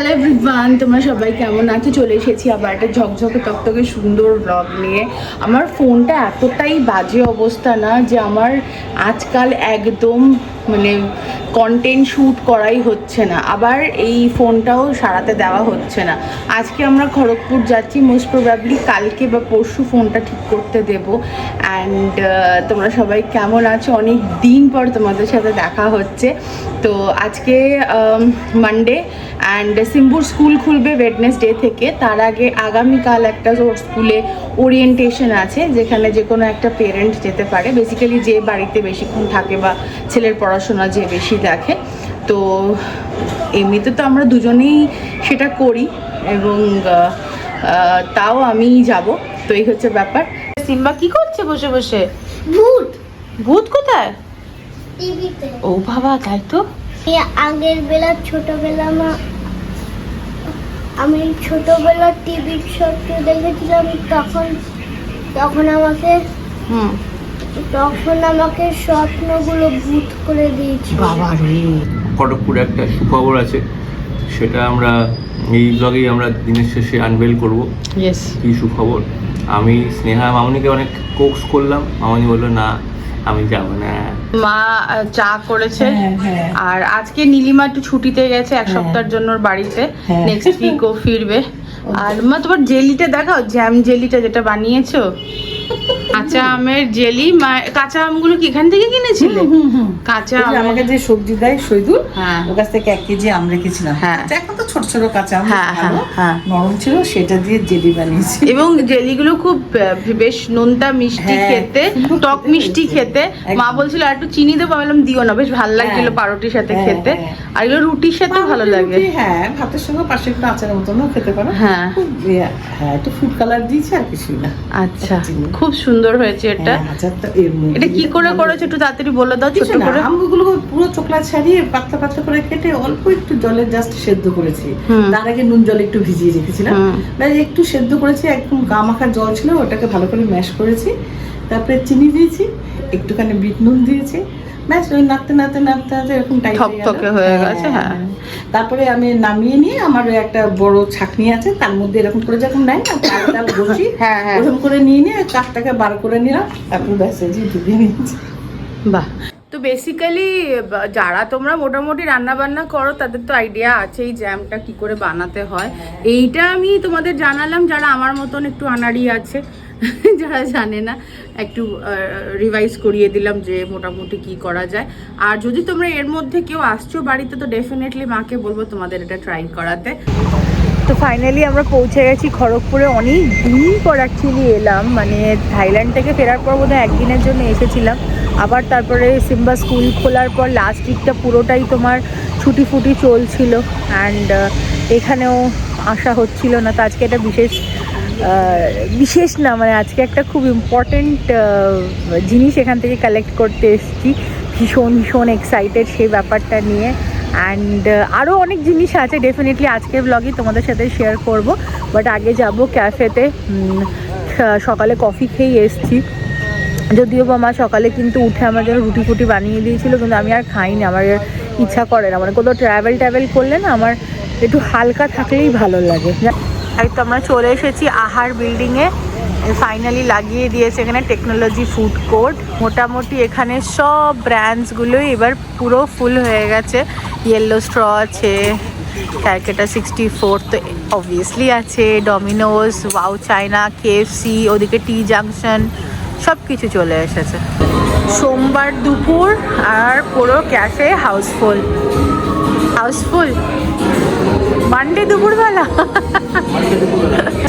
Hello everyone তোমরা সবাই কেমন আছো? চলে এসেছি আবার একটা ঝকঝকে তকতকে সুন্দর ব্লগ নিয়ে। আমার ফোনটা এতটাই বাজে অবস্থা না যে আমার আজকাল একদম মানে কন্টেন্ট শ্যুট করাই হচ্ছে না। আবার এই ফোনটাও সারাতে দেওয়া হচ্ছে না। আজকে আমরা খড়গপুর যাচ্ছি মোস্ট প্রবাবলি কালকে বা পরশু ফোনটা ঠিক করতে দেব। অ্যান্ড তোমরা সবাই কেমন আছো? অনেক দিন পর তোমাদের সাথে দেখা হচ্ছে। তো আজকে মানডে অ্যান্ড সিম্বুর স্কুল খুলবে ওয়েডনেসডে থেকে। তার আগে আগামীকাল একটা ওর স্কুলে ওরিয়েন্টেশন আছে যেখানে যে কোনো একটা পেরেন্ট যেতে পারে। বেসিক্যালি যে বাড়িতে বেশিক্ষণ থাকে বা ছেলের পড়াশোনা যে বেশি দেখে। তো এমনিতে তো আমরা দুজনেই সেটা করি এবং তাও আমিই যাব। তো এই হচ্ছে ব্যাপার। সিম্বা কি করছে বসে বসে? ভূত। ভূত কোথায়? টিভিতে। ও বাবা তাই তো। আগের বেলা ছোটবেলা মা আমি ছোটবেলা টিভির শোতে দেখেছিলাম তখন তখন আমাকে হুম। তখন আমাকে স্বপ্নগুলো ভূত করে দিয়েছিল। বাবা রে। খড়গপুরে একটা সুখবর আছে সেটা আমরা এই ব্লগেই আমরা দিনের শেষে আনভেল করব। ইয়েস কী সুখবর? আমি স্নেহা মামনিকে অনেক কোক্স করলাম। মামনি বলল না আমি যাব না। মা চা করেছে। হ্যাঁ, হ্যাঁ। আর আজকে নীলিমা একটু ছুটিতে গেছে এক সপ্তাহের জন্য বাড়িতে। হ্যাঁ। নেক্সট উইক ও ফিরবে। আর মা তোমার জেলিটা দেখাও জ্যাম জেলিটা যেটা বানিয়েছো? কাঁচা আমের জেলি কাঁচা আমগুলো কি এখান থেকে কিনেছিলে কাঁচা আমাকে যে সবজি দেয় সৈদুল হ্যাঁ। ওর কাছ থেকে এক কেজি আম রেখেছিলাম হ্যাঁ। এখন তো ছোট ছোট কাঁচা আম হ্যাঁ। নরম ছিল সেটা দিয়ে জেলি বানিয়েছি এবং জেলিগুলো খুব বেশ নোনতা মিষ্টি খেতে টক মিষ্টি খেতে মা বলছিল আর একটু চিনি দেবো বললাম দিও না বেশ ভালো লাগছিল। পারোটির সাথে খেতে। আর এগুলো রুটির সাথে ভালো লাগে হ্যাঁ ভাতের সঙ্গে পাশে একটু আচারের মতনও খেতে পারো হ্যাঁ। ইয়ে, হ্যাঁ একটু ফুড কালার দিয়েছে আর কিছুই না আচ্ছা। খুব সুন্দর হয়েছে এটা। হ্যাঁ, মধ্যে এটা কি করে করেছ একটু তাড়াতাড়ি বলে দাও ছোট করে। আমগুলো পুরো চোকলা ছাড়িয়ে পাতলা পাতলা করে কেটে অল্প একটু জলে জাস্ট সেদ্ধ করেছি। তার আগে নুন জলে একটু ভিজিয়ে রেখেছিলাম। একটু সেদ্ধ করেছি একদম গা মাখার জল ছিল ওটাকে ভালো করে ম্যাশ করেছি। তারপরে চিনি দিয়েছি একটুখানি বিট নুন দিয়েছি। ব্যাস ওই নাড়তে নাড়তে নাড়তে নাড়তে এরকম থকথকে হয়ে গেছে, হ্যাঁ। তারপরে আমি নামিয়ে নিয়ে আমার ওই একটা বড় ছাকনি আছে তার মধ্যে এরকম করে যখন নেয় না বসি হ্যাঁ, হ্যাঁ। ওরকম করে নিয়ে নিয়ে কাঠটাকে বার করে নিলাম তারপর ব্যাস এই যে ডুবিয়ে নিয়েছি বাহ। তো বেসিক্যালি যারা তোমরা মোটামুটি রান্না বান্না করো তাদের তো আইডিয়া আছে এই জ্যামটা কি করে বানাতে হয়। এইটা আমি তোমাদের জানালাম যারা আমার মতন একটু আনাড়ি আছে। যারা জানে না, একটু রিভাইজ করিয়ে দিলাম যে মোটামুটি কি করা যায়। আর যদি তোমরা এর মধ্যে কেউ আসছো বাড়িতে, তো ডেফিনেটলি মাকে বলব তোমাদের এটা ট্রাই করাতে। তো ফাইনালি আমরা পৌঁছে গেছি খড়গপুরে। অনেক দিন পর অ্যাকচুয়ালি এলাম মানে থাইল্যান্ড থেকে ফেরার পর বোধহয় একদিনের জন্য এসেছিলাম। আবার তারপরে সিম্বা স্কুল খোলার পর লাস্ট উইকটা পুরোটাই তোমার ছুটি ফুটি চলছিল। অ্যান্ড এখানেও আসা হচ্ছিল না। তো আজকে একটা বিশেষ বিশেষ না মানে আজকে একটা খুব ইম্পর্ট্যান্ট জিনিস এখান থেকে কালেক্ট করতে এসেছি। ভীষণ ভীষণ এক্সাইটেড সেই ব্যাপারটা নিয়ে। অ্যান্ড আরও অনেক জিনিস আছে ডেফিনেটলি আজকের ব্লগে তোমাদের সাথে শেয়ার করব। বাট আগে যাব ক্যাফেতে সকালে কফি খেয়ে এসেছি। যদিও বা মা সকালে কিন্তু উঠে আমার জন্য রুটি ফুটি বানিয়ে দিয়েছিল, কিন্তু আমি আর খাইনি। আমার ইচ্ছা করে না। মানে কোথাও ট্রাভেল ট্রাভেল করলে না, আমার একটু হালকা থাকলেই ভালো লাগে। তাই তো আমরা চলে এসেছি আহার বিল্ডিংয়ে ফাইনালি লাগিয়ে দিয়েছে এখানে টেকনোলজি ফুড কোর্ট মোটামুটি এখানে সব ব্র্যান্ডসগুলোই এবার পুরো ফুল হয়ে গেছে। ইয়েলো স্ট্র আছে ক্যালকাটা সিক্সটি ফোর তো অবভিয়াসলি আছে ডমিনোস ওয়াও চায়না কেএফসি ওদিকে টি জাংশন সব কিছু চলে এসেছে। সোমবার দুপুর আর পুরো ক্যাফে হাউসফুল হাউসফুল মানডে দুপুরবেলা?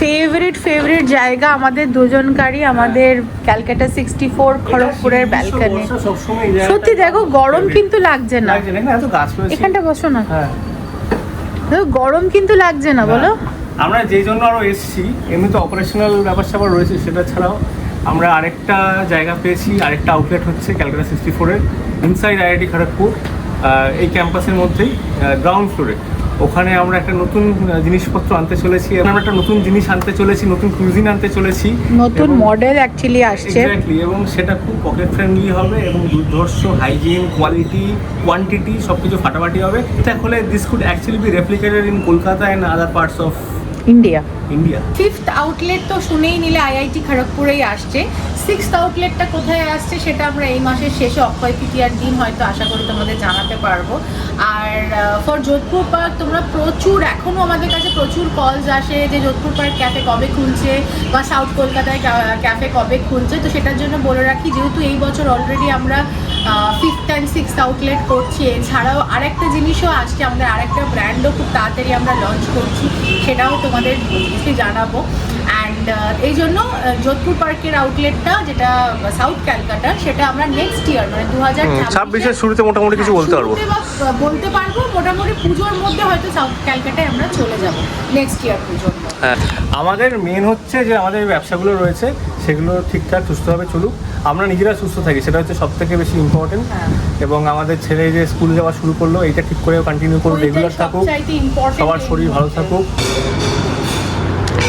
ফেভারিট ফেভারিট জায়গা আমাদের দুজনকারই আমাদের ক্যালকাটা সিক্সটি ফোর খড়গপুরের ব্যালকানি সত্যি দেখো গরম কিন্তু লাগছে না। এখানটা বসো না। হ্যাঁ। গরম কিন্তু লাগছে না বলো। আমরা যেই জন্য আরও এসেছি এমনি তো অপারেশনাল ব্যাপার স্যাপার রয়েছে সেটা ছাড়াও আমরা আরেকটা জায়গা পেয়েছি আরেকটা আউটলেট হচ্ছে ক্যালকাটা সিক্সটি ফোরের ইনসাইড আইআইটি খড়গপুর এই ক্যাম্পাসের মধ্যেই গ্রাউন্ড ফ্লোরে ওখানে আমরা একটা নতুন জিনিসপত্র আনতে চলেছি এবং আমরা একটা নতুন জিনিস আনতে চলেছি নতুন কুইজিন আনতে চলেছি। নতুন মডেল অ্যাকচুয়ালি আসছে। এক্স্যাক্টলি এবং সেটা খুব পকেট ফ্রেন্ডলি হবে এবং দুর্ধর্ষ হাইজিন কোয়ালিটি কোয়ান্টিটি সব কিছু ফাটাফাটি হবে। এটা হলে this could actually be replicated in Kolkata and other parts of India India fifth outlet তো শুনেই নিলে আইআইটি খড়গপুরেই আসছে। সিক্সথ আউটলেটটা কোথায় আসছে সেটা আমরা এই মাসের শেষে অক্ষয় তৃতীয়ার দিন হয়তো আশা করি তোমাদের জানাতে পারব। আর ফর যোধপুর পার্ক তোমরা প্রচুর এখনও আমাদের কাছে প্রচুর কলস আসে যে যোধপুর পার্ক ক্যাফে কবে খুলছে বা সাউথ কলকাতায় ক্যাফে কবে খুলছে। তো সেটার জন্য বলে রাখি, যেহেতু এই বছর অলরেডি আমরা ফিফথ অ্যান্ড সিক্স আউটলেট করছি। এছাড়াও আরেকটা জিনিসও আসছে, আমাদের আরেকটা ব্র্যান্ডও খুব তাড়াতাড়ি আমরা লঞ্চ করছি, সেটাও তোমাদের জানাব। অ্যান্ড এই জন্য যোধপুর পার্কের আউটলেটটা যেটা সাউথ ক্যালকাটা সেটা আমরা নেক্সট ইয়ার মানে দু হাজার ছাব্বিশের শুরুতে মোটামুটি কিছু বলতে পারব। বলতে পারব মোটামুটি পুজোর মধ্যে হয়তো সাউথ ক্যালকাটায় আমরা চলে যাব নেক্সট ইয়ার পুজোর হ্যাঁ। আমাদের মেন হচ্ছে যে আমাদের ব্যবসাগুলো রয়েছে সেগুলো ঠিকঠাক সুস্থভাবে চলুক। আমরা নিজেরা সুস্থ থাকি সেটা হচ্ছে সব থেকে বেশি ইম্পর্টেন্ট হ্যাঁ। এবং আমাদের ছেলে যে স্কুল যাওয়া শুরু করল এইটা ঠিক করে কন্টিনিউ করুক রেগুলার থাকুক সবার শরীর ভালো থাকুক।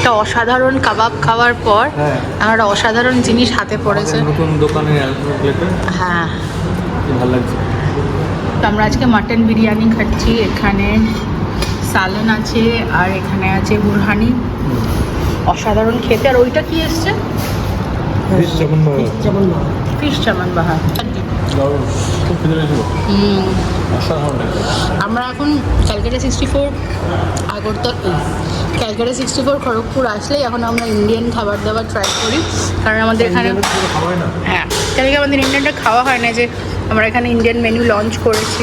একটা অসাধারণ কাবাব খাওয়ার পর হ্যাঁ। আমার অসাধারণ জিনিস হাতে পড়েছে। নতুন দোকানে হ্যাঁ। ভালো লাগছে। তো আমরা আজকে মাটন বিরিয়ানি খাচ্ছি। এখানে সালন আছে আর এখানে আছে বুরহানি অসাধারণ খেতে। আর ওইটা কি এসছে? ফিশ চামান বাহার আমরা এখন Calcutta sixty four Agartala Calcutta sixty four Kharagpur আসলেই এখন আমরা ইন্ডিয়ান খাবার দাবার ট্রাই করি। কারণ আমাদের এখানে হ্যাঁ তাহলে কি আমাদের ইন্ডিয়ানটা খাওয়া হয় না যে আমরা এখানে ইন্ডিয়ান মেনু লঞ্চ করেছি।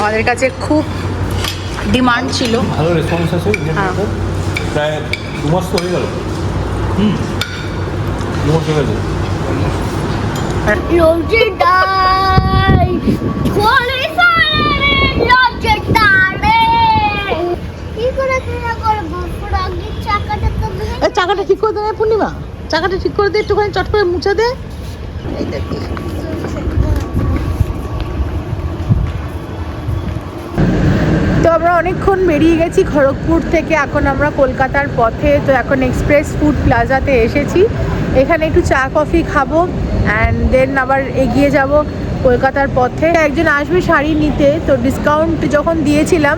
আমাদের কাছে খুব ডিমান্ড ছিল। ভালো রেসপন্স আছে হ্যাঁ। প্রায় দু মাস তো হয়ে গেল। হুম। দু মাস হয়ে গেছে। লজ্জে ডাই চলে সারে লজ্জে ডালে কি করে কিনা করব ফ্রগের চাকাটা তো এই চাকাটা ঠিক করে দেবে পূর্ণিমা? চাকাটা ঠিক করে দে, একটুখানি চট করে মুছে দে। তো আমরা অনেকক্ষণ বেরিয়ে গেছি খড়গপুর থেকে, এখন আমরা কলকাতার পথে। তো এখন এক্সপ্রেস ফুড প্লাজাতে এসেছি। এখানে একটু চা, কফি খাব অ্যান্ড দেন আবার এগিয়ে যাব কলকাতার পথে। একজন আসবে শাড়ি নিতে, তো ডিসকাউন্ট যখন দিয়েছিলাম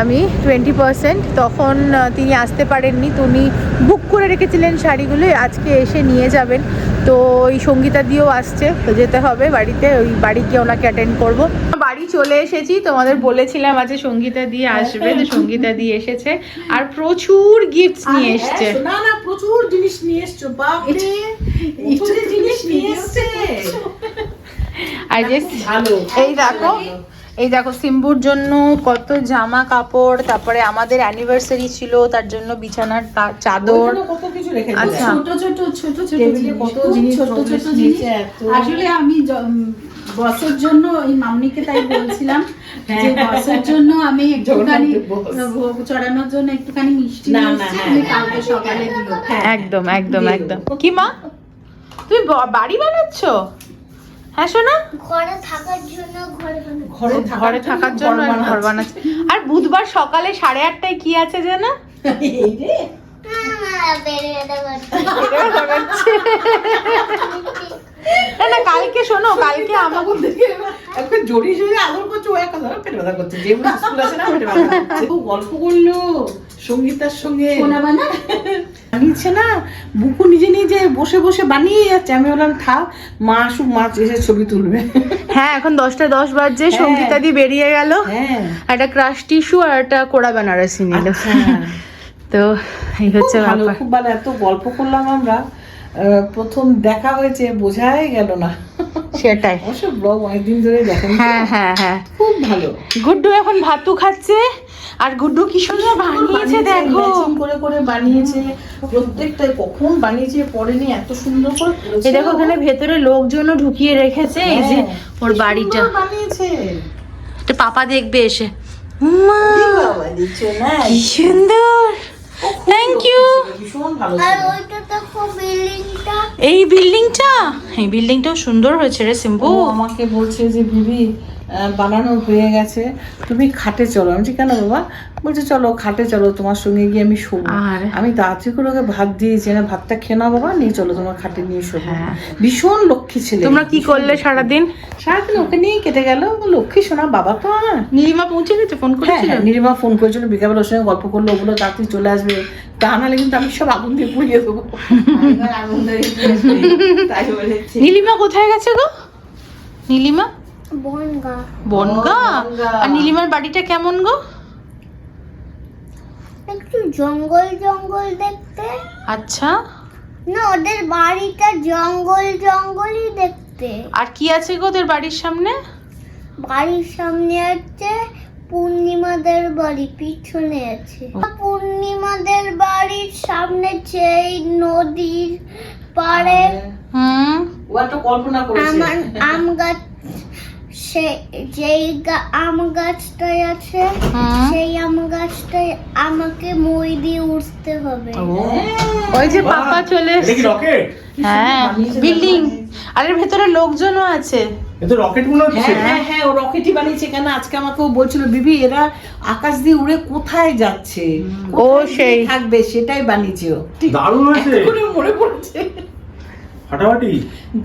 আমি টোয়েন্টি পার্সেন্ট তখন তিনি আসতে পারেননি। তো উনি বুক করে রেখেছিলেন শাড়িগুলো। আজকে এসে নিয়ে যাবেন। তো ওই সঙ্গীতা দিয়েও আসছে। তো যেতে হবে বাড়িতে। ওই বাড়ি গিয়ে ওনাকে অ্যাটেন্ড করব। বাড়ি চলে এসেছি। তোমাদের বলেছিলাম আজকে সঙ্গীতা দিয়ে আসবে। তো সঙ্গীতা দিয়ে এসেছে। আর প্রচুর গিফটস নিয়ে এসছে। না না প্রচুর জিনিস নিয়ে এসছো। বাপরে! জিনিস নিয়ে এসছে। আর যে এই দেখো। এই দেখো সিম্বুর জন্য কত জামা কাপড় তারপরে আমাদের অ্যানিভার্সারি ছিল তার জন্য বিছানার চাদর। আচ্ছা। ছোট ছোট ছোট ছোট জিনিস, কত জিনিস ছোট ছোট জিনিস। আসলে আমি বসের জন্য এই মামনিকে তাই বলছিলাম যে বসের জন্য আমি একটুখানি ভোগ চড়ানোর জন্য একটুখানি মিষ্টি না, নিয়ে না, এসেছি, হ্যাঁ, হ্যাঁ, কালকে সকালে একদম একদম একদম। কি মা? তুমি বাড়ি বানাচ্ছ? হ্যাঁ শোনা ঘরে থাকার জন্য ঘরে ঘরে ঘরে থাকার জন্য ঘর বানাচ্ছে। আর বুধবার সকালে সাড়ে আটটায় কি আছে যেন এই রে। আহ, বেরিয়ে দেবো। না না কালকে শোনো কালকে আমাকে এখন জড়িয়ে জড়িয়ে আদর করছে ও এক কথা পেটে ব্যথা করছে। যে স্কুল আছে না পেটে ব্যথা ও গল্প করল সঙ্গীতার সঙ্গে। বানিয়েছে না বুকু নিজে নিজে বসে বসে বানিয়ে যাচ্ছে আমি বললাম থাক মা এসে ছবি তুলবে। হ্যাঁ এখন দশটা দশ বাজছে হ্যাঁ। সঙ্গীতা দি বেরিয়ে গেল। হ্যাঁ। একটা ক্রাশ টিস্যু আর একটা কোড়া বেনারসি নিল। আচ্ছা। তো এই হচ্ছে খুব ভালো এত গল্প করলাম আমরা। প্রথম দেখা হয়েছে বোঝাই গেল না। সেটাই। অবশ্য ব্লগ অনেকদিন ধরে দেখেন হ্যাঁ হ্যাঁ হ্যাঁ। খুব ভালো। গুড্ডু এখন ভাতু খাচ্ছে আর গুড্ডু কি সুন্দর বানিয়েছে দেখো। করে করে বানিয়েছে। প্রত্যেকটা কখন বানিয়েছে পড়েনি এত সুন্দর করে এই দেখো ওখানে ভেতরে লোকজনও ঢুকিয়ে রেখেছে এই যে হ্যাঁ, ওর বাড়িটা। বানিয়েছে। তো পাপা দেখবে এসে। কি সুন্দর। থ্যাংক ইউ ভীষণ ভালো এই বিল্ডিংটা এই বিল্ডিংটাও সুন্দর হয়েছে রে সিম্বু। আমাকে বলছে যে বিবি বানানো হয়ে গেছে। তুমি খাটে চলো। আমি কেন বাবা? বলছে চলো খাটে চলো তোমার সঙ্গে গিয়ে আমি শোবো। আর- আমি তাড়াতাড়ি করে ওকে ভাত দিয়েছি না ভাতটা খেয়ে নাও বাবা নিয়ে চলো তোমার খাটে নিয়ে শোবো। হ্যাঁ। ভীষণ লক্ষ্মী ছেলে। তোমরা কি করলে সারাদিন? সারাদিন ওকে নিয়ে কেটে গেল। লক্ষ্মী শোনা বাবা তো আমার নীলিমা পৌঁছে গেছে? ফোন হ্যাঁ করেছিল? হ্যাঁ নিরিমা ফোন করেছিল বিকাবেলা ওর সঙ্গে গল্প করল ওগুলো তাড়াতাড়ি চলে আসবে। তা নাহলে কিন্তু আমি সব আগুন দিয়ে পুড়িয়ে দেবো। নীলিমা কোথায় গেছে গো? নীলিমা? বনগা। বনগা? বনগা। আর নীলিমার বাড়িটা কেমন গো? একটু জঙ্গল জঙ্গল দেখতে। আচ্ছা। না ওদের বাড়িটা জঙ্গল জঙ্গলই দেখতে। আর কি আছে গো ওদের বাড়ির সামনে? বাড়ির সামনে আছে পূর্ণিমাদের বাড়ি পিছনে আছে। পূর্ণিমাদের বাড়ির সামনে যেই নদীর পাড়ে হুম। ও একটা কল্পনা করেছে। আম গাছ সে যেই আম গাছটায় আছে সেই আম গাছটায় আমাকে মই দিয়ে উঠতে হবে। ওই যে পাপা চলে হ্যাঁ বিল্ডিং। আর এর ভেতরে লোকজনও আছে। রকেট মনে হচ্ছে? হ্যাঁ হ্যাঁ হ্যাঁ ও রকেটই বানিয়েছে কেন? আজকে আমাকে ও বলছিল বিবি এরা আকাশ দিয়ে উড়ে কোথায় যাচ্ছে? ও সেই। থাকবে? সেটাই বানিয়েছে ও। ঠিক দারুণ হয়েছে। মনে পড়ছে। ফাটাফাটি।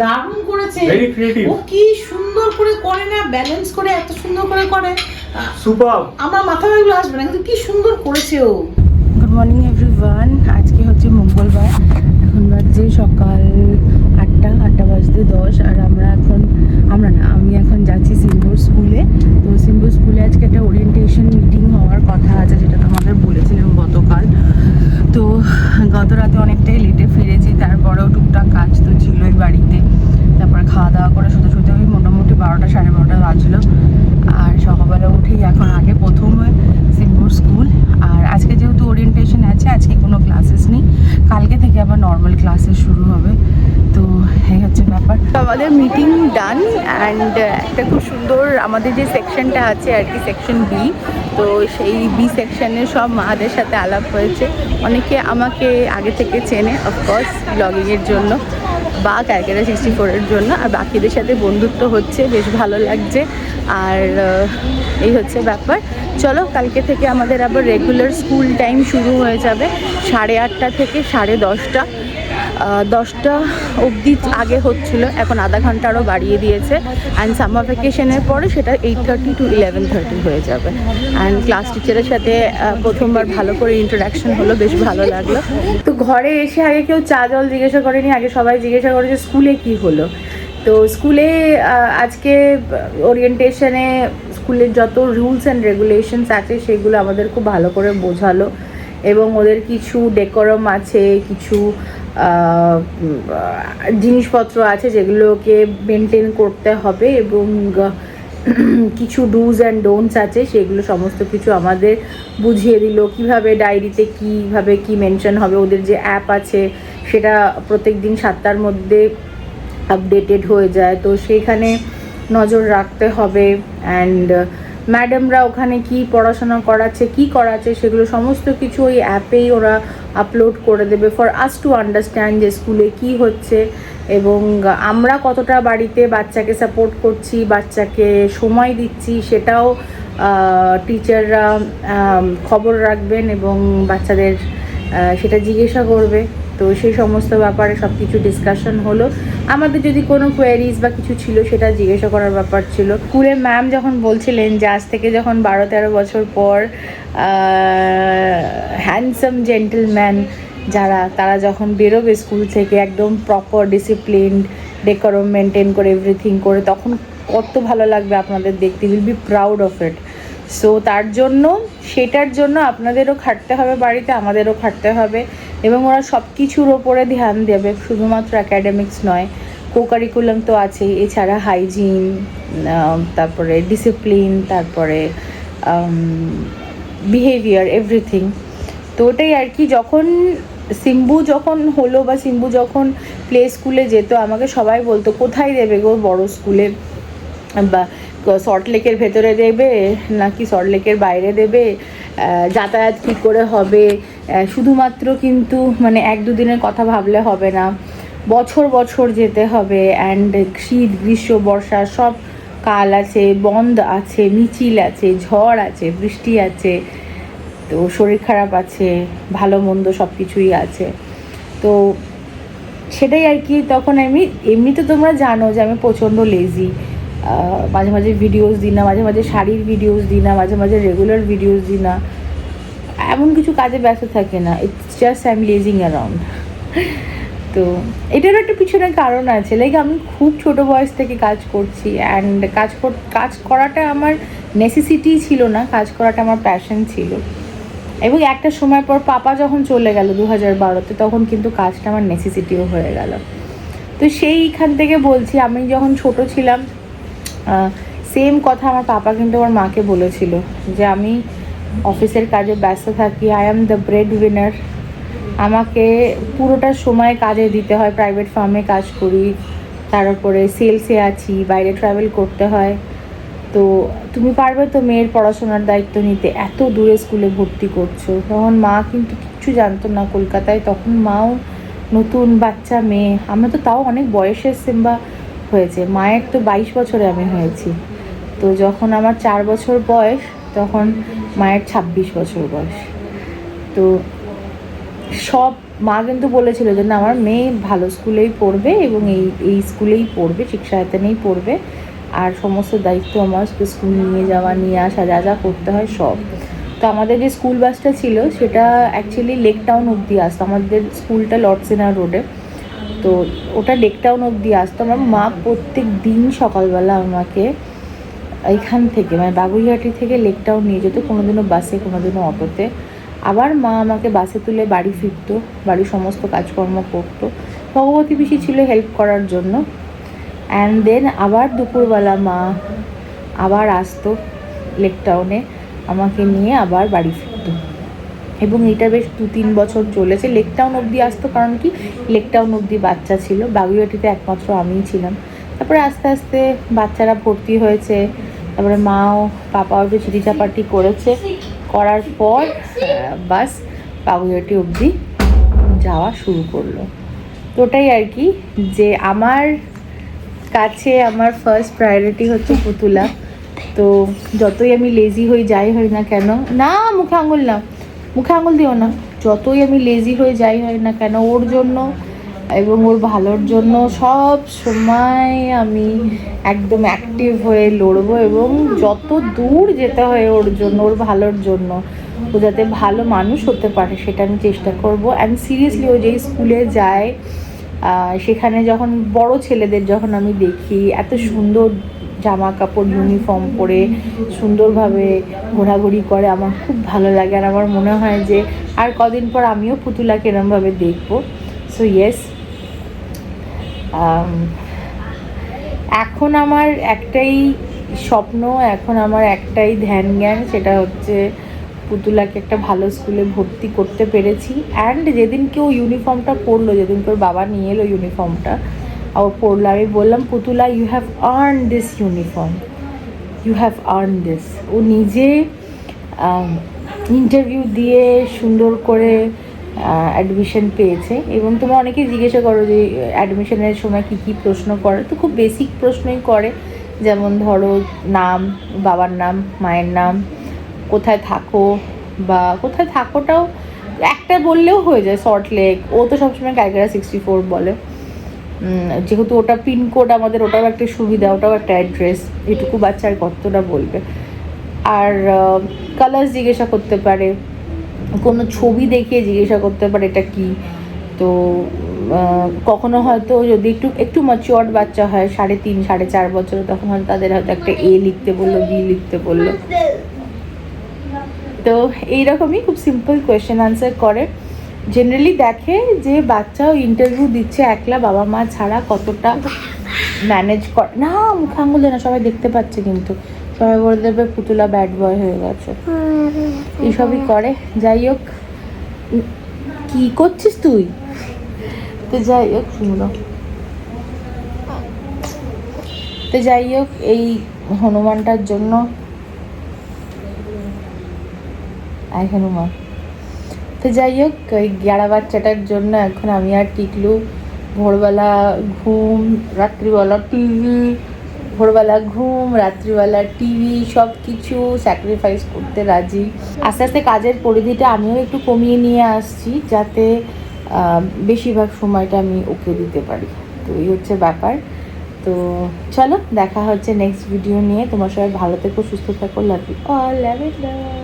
দারুণ করেছে। Very creative. ও কি সুন্দর করে করে না ব্যালেন্স করে এত সুন্দর করে করে। সুপার আমার মাথায় এগুলো আসবে না কিন্তু কি সুন্দর করেছে ও। গুড মর্নিং এভরিওয়ান আজকে হচ্ছে মঙ্গলবার। এখন বাজছে সকাল আটটা আটটা বাজতে দশ আর আমরা এখন আমরা না আমি এখন যাচ্ছি সিম্বুর স্কুলে। তো সিম্বুর স্কুলে আজকে একটা ওরিয়েন্টেশন মিটিং হওয়ার কথা আছে যেটা তোমাদের বলেছিলাম গতকাল। তো গত রাতে অনেকটাই লেটে টুকটাক কাজ তো ছিলই বাড়িতে। তারপর খাওয়া দাওয়া করে শুতে শুতে ওই মোটামুটি বারোটা, সাড়ে বারোটা বাজলো। আর সকালবেলা উঠেই এখন আগে প্রথমে সিম্বুর স্কুল। আর আজকে যেহেতু ওরিয়েন্টেশন আছে, আজকে কোনো ক্লাসেস নেই। কালকে থেকে আবার নর্মাল ক্লাসেস শুরু হবে। তো এই হচ্ছে ব্যাপার। আমাদের মিটিং ডান অ্যান্ড একটা খুব সুন্দর আমাদের যে সেকশনটা আছে আর কি সেকশন বি তো সেই বি সেকশনের সব মাদের সাথে আলাপ হয়েছে। অনেকে আমাকে আগে থেকে চেনে অফকোর্স ব্লগিংয়ের জন্য বা ক্যালকাটা সিক্সটি ফোরের জন্য। আর বাকিদের সাথে বন্ধুত্ব হচ্ছে, বেশ ভালো লাগছে। আর এই হচ্ছে ব্যাপার। চলো, কালকে থেকে আমাদের আবার রেগুলার স্কুল টাইম শুরু হয়ে যাবে, সাড়ে আটটা থেকে সাড়ে দশটা। দশটা অবধি আগে হচ্ছিল, এখন আধা ঘণ্টা আরও বাড়িয়ে দিয়েছে। অ্যান্ড সামার ভ্যাকেশনের পরে সেটা eight thirty to eleven thirty হয়ে যাবে। অ্যান্ড ক্লাস টিচারের সাথে প্রথমবার ভালো করে ইন্টারাকশন হলো, বেশ ভালো লাগল। তো ঘরে এসে আগে কেউ চা জল জিজ্ঞাসা করেনি, আগে সবাই জিজ্ঞাসা করে যে স্কুলে কি হলো। তো স্কুলে আজকে ওরিয়েন্টেশনে স্কুলের যত রুলস অ্যান্ড রেগুলেশনস আছে, সেগুলো আমাদের খুব ভালো করে বোঝালো। এবং ওদের কিছু ডেকোরাম আছে, কিছু জিনিসপত্র আছে যেগুলোকে মেনটেন করতে হবে এবং কিছু ডুজ অ্যান্ড ডোন্টস আছে সেগুলো সমস্ত কিছু আমাদের বুঝিয়ে দিল। কীভাবে ডায়েরিতে কীভাবে কি মেনশন হবে, ওদের যে অ্যাপ আছে সেটা প্রত্যেক দিন সাতটার মধ্যে আপডেটেড হয়ে যায়। তো সেইখানে নজর রাখতে হবে অ্যান্ড ম্যাডামরা ওখানে কি পড়াশোনা করাচ্ছে, কি করাচ্ছে, সেগুলো সমস্ত কিছু ওই অ্যাপেই ওরা আপলোড করে দেবে ফর আস টু আন্ডারস্ট্যান্ড যে স্কুলে কি হচ্ছে এবং আমরা কতটা বাড়িতে বাচ্চাকে সাপোর্ট করছি, বাচ্চাকে সময় দিচ্ছি, সেটাও টিচাররা খবর রাখবেন এবং বাচ্চাদের সেটা জিজ্ঞাসা করবে। তো সেই সমস্ত ব্যাপারে সব কিছু ডিসকাশন হলো। আমাদের যদি কোনো কোয়ারিজ বা কিছু ছিল সেটা জিজ্ঞাসা করার ব্যাপার ছিল। স্কুলে ম্যাম যখন বলছিলেন যে আজ থেকে যখন বারো তেরো বছর পর হ্যান্ডসাম জেন্টলম্যান যারা, তারা যখন বেরোবে স্কুল থেকে একদম প্রপার ডিসিপ্লিনড ডেকোরম মেনটেন করে এভরিথিং করে, তখন কত ভালো লাগবে আপনাদের দেখতে। Will be proud of it so তার জন্য, সেটার জন্য আপনাদেরও খাটতে হবে বাড়িতে, আমাদেরও খাটতে হবে। এবং ওরা সব কিছুর ওপরে ধ্যান দেবে, শুধুমাত্র অ্যাকাডেমিক্স নয় কো কারিকুলাম তো আছেই, এছাড়া হাইজিন তারপরে ডিসিপ্লিন তারপরে বিহেভিয়ার এভরিথিং তো ওটাই আর কি, যখন সিম্বু যখন হলো বা সিম্বু যখন প্লে স্কুলে যেত, আমাকে সবাই বলতো, কোথায় দেবে গো বড় স্কুলে বা সল্ট লেকের ভেতরে দেবে, নাকি সল্ট লেকের বাইরে দেবে? যাতায়াত কী করে হবে? শুধুমাত্র কিন্তু মানে এক দুদিনের কথা ভাবলে হবে না। বছর বছর যেতে হবে অ্যান্ড শীত, গ্রীষ্ম, বর্ষা সব কাল আছে, বন্ধ আছে, মিছিল আছে, ঝড় আছে, বৃষ্টি আছে, তো শরীর খারাপ আছে, ভালো মন্দ সব কিছুই আছে। তো সেটাই আর কি, তখন আমি, এমনি তো তোমরা জানো যে আমি প্রচণ্ড লেজি মাঝে মাঝে ভিডিওস দিই না, মাঝে মাঝে শাড়ির ভিডিওস দিই না, মাঝে মাঝে রেগুলার ভিডিওস দিই না। এমন কিছু কাজে ব্যস্ত থাকে না। It's just I am lazing around তো এটারও একটা পিছনে কারণ আছে। লাইক আমি খুব ছোট বয়স থেকে কাজ করছি অ্যান্ড কাজ কাজ করাটা আমার নেসেসিটি ছিল না, কাজ করাটা আমার প্যাশন ছিল। এবং একটা সময় পর পাপা যখন চলে গেল দু হাজার বারোতে, তখন কিন্তু কাজটা আমার নেসেসিটিও হয়ে গেল। তো সেইখান থেকে বলছি, আমি যখন ছোট ছিলাম সেম কথা আমার পাপা কিন্তু আমার মাকে বলেছিল যে, আমি অফিসের কাজে ব্যস্ত থাকি I am the breadwinner আমাকে পুরোটা সময় কাজে দিতে হয় প্রাইভেট ফার্মে কাজ করি, তার উপরে সেলসে আছি, বাইরে ট্রাভেল করতে হয়। তো তুমি পারবে তো মেয়ের পড়াশোনার দায়িত্ব নিতে, এত দূরে স্কুলে ভর্তি করছ। তখন মা কিন্তু কিচ্ছু জানতো না কলকাতায়, তখন মাও নতুন বাচ্চা মেয়ে। আমরা তো তাও অনেক বয়সের সিম্বা হয়েছে, মায়ের তো বাইশ বছরে আমি হয়েছি। তো যখন আমার চার বছর বয়স তখন মায়ের ছাব্বিশ বছর বয়স। তো সব মা কিন্তু বলেছিল যে, না, আমার মেয়ে ভালো স্কুলেই পড়বে এবং এই এই স্কুলেই পড়বে, শিক্ষায়তনেই পড়বে। আর সমস্ত দায়িত্ব আমার স্কুল নিয়ে যাওয়া, নিয়ে আসা, যা যা করতে হয় সব। তো আমাদের যে স্কুল বাসটা ছিল, সেটা অ্যাকচুয়ালি লেক টাউন অবধি আসতো। আমাদের স্কুলটা লর্ডসেনা রোডে তো ওটা লেক টাউন অবধি আসতো। আমার মা প্রত্যেক দিন সকালবেলা আমাকে এইখান থেকে মানে বাগুইহাটি থেকে লেক টাউন নিয়ে যেত, কোনোদিনও বাসে, কোনোদিনও অটোতে। আবার মা আমাকে বাসে তুলে বাড়ি ফিরতো, বাড়ির সমস্ত কাজকর্ম করতো। ভগবতী পিসি ছিল হেল্প করার জন্য। অ্যান্ড দেন আবার দুপুরবেলা মা আবার আসতো লেক টাউনে আমাকে নিয়ে আবার বাড়ি ফিরতো। এবং এটা বেশ দু তিন বছর চলেছে। লেক টাউন অবধি আসতো, কারণ কি? লেক টাউন অবধি বাচ্চা ছিল। বাগুইহাটিতে একমাত্র আমিই ছিলাম। তারপরে আস্তে আস্তে বাচ্চারা ভর্তি হয়েছে। তারপরে মাও, পাপাও একটু চিঠি চাপাটি করেছে। করার পর বাস বাগুইহাটি অবধি যাওয়া শুরু করল। তো ওটাই আর কি, যে আমার কাছে আমার ফার্স্ট প্রায়োরিটি হচ্ছে পুতুলা। তো যতই আমি লেজি হয়ে যাই হই না কেন, না, মুখে আঙুল না। মুখে আঙুল দিও না। যতই আমি লেজি হয়ে যাই হয় না কেন, ওর জন্য এবং ওর ভালোর জন্য সব সময় আমি একদম অ্যাক্টিভ হয়ে লড়বো এবং যত দূর যেতে হয় ওর জন্য, ওর ভালোর জন্য, ও যাতে ভালো মানুষ হতে পারে সেটা আমি চেষ্টা করব। অ্যান্ড সিরিয়াসলি ও যেই স্কুলে যায় সেখানে যখন বড় ছেলেদের যখন আমি দেখি, এত সুন্দর জামা কাপড় ইউনিফর্ম পরে সুন্দরভাবে ঘোরাঘুরি করে, আমার খুব ভালো লাগে। আর আমার মনে হয় যে আর কদিন পর আমিও পুতুলাকে এরমভাবে দেখব। সো ইয়েস এখন আমার একটাই স্বপ্ন, এখন আমার একটাই ধ্যান জ্ঞান সেটা হচ্ছে পুতুলাকে একটা ভালো স্কুলে ভর্তি করতে পেরেছি। অ্যান্ড যেদিন কেউ ইউনিফর্মটা পরলো, যেদিন তোর বাবা নিয়ে এলো ইউনিফর্মটা ও পরলো, আমি বললাম, Putula you have earn this uniform you have earn this ও নিজে ইন্টারভিউ দিয়ে সুন্দর করে অ্যাডমিশন পেয়েছে। এবং তোমরা অনেকেই জিজ্ঞাসা করো যে অ্যাডমিশনের সময় কী কী প্রশ্ন করে। তো খুব বেসিক প্রশ্নই করে। যেমন ধরো, নাম, বাবার নাম, মায়ের নাম, কোথায় থাকো বা কোথায় থাকোটাও একটা বললেও হয়ে যায় সল্ট লেক ও তো সবসময় ক্যালকাটা সিক্সটি ফোর বলে যেহেতু ওটা পিনকোড আমাদের, ওটাও একটা সুবিধা, ওটাও একটা অ্যাড্রেস এটুকু বাচ্চার কতটা বলবে। আর কালার্স জিজ্ঞাসা করতে পারে। কোনো ছবি দেখিয়ে জিজ্ঞাসা করতে পারে এটা কি? তো কখনো হয়তো যদি একটু একটু ম্যাচিওর্ড বাচ্চা হয়, সাড়ে তিন, সাড়ে চার বছর, তখন হয়তো তাদের হয়তো একটা এ লিখতে বলল বি লিখতে বলল। তো, এইরকমই খুব সিম্পল কোয়েশ্চেন আনসার করে। জেনারেলি দেখে যে বাচ্চা ইন্টারভিউ দিচ্ছে একলা, বাবা মা ছাড়া কতটা ম্যানেজ করে। না, মুখ আঙুল দেয় না, সবাই দেখতে পাচ্ছে কিন্তু। সবাই বলে দেবে পুতুলা ব্যাড বয় হয়ে গেছে। এইসবই করে। যাই হোক, কি করছিস তুই? তো যাই হোক, শুনলো। তো যাই হোক, এই হনুমানটার জন্য। আই হনুমান। তো যাই হোক, ওই গ্যাড়া বাচ্চাটার জন্য এখন আমি আর টিকলু ভোরবেলা ঘুম, রাত্রিবেলা টিভি ভোরবেলা ঘুম, রাত্রিবেলা টিভি সব কিছু স্যাক্রিফাইস করতে রাজি। আস্তে আস্তে কাজের পরিধিটা আমিও একটু কমিয়ে নিয়ে আসছি যাতে বেশিরভাগ সময়টা আমি ওকে দিতে পারি। তো এই হচ্ছে ব্যাপার। তো চলো, দেখা হচ্ছে নেক্সট ভিডিও নিয়ে। তোমার সবাই ভালো থেকো, সুস্থ থাকো। Love you all love love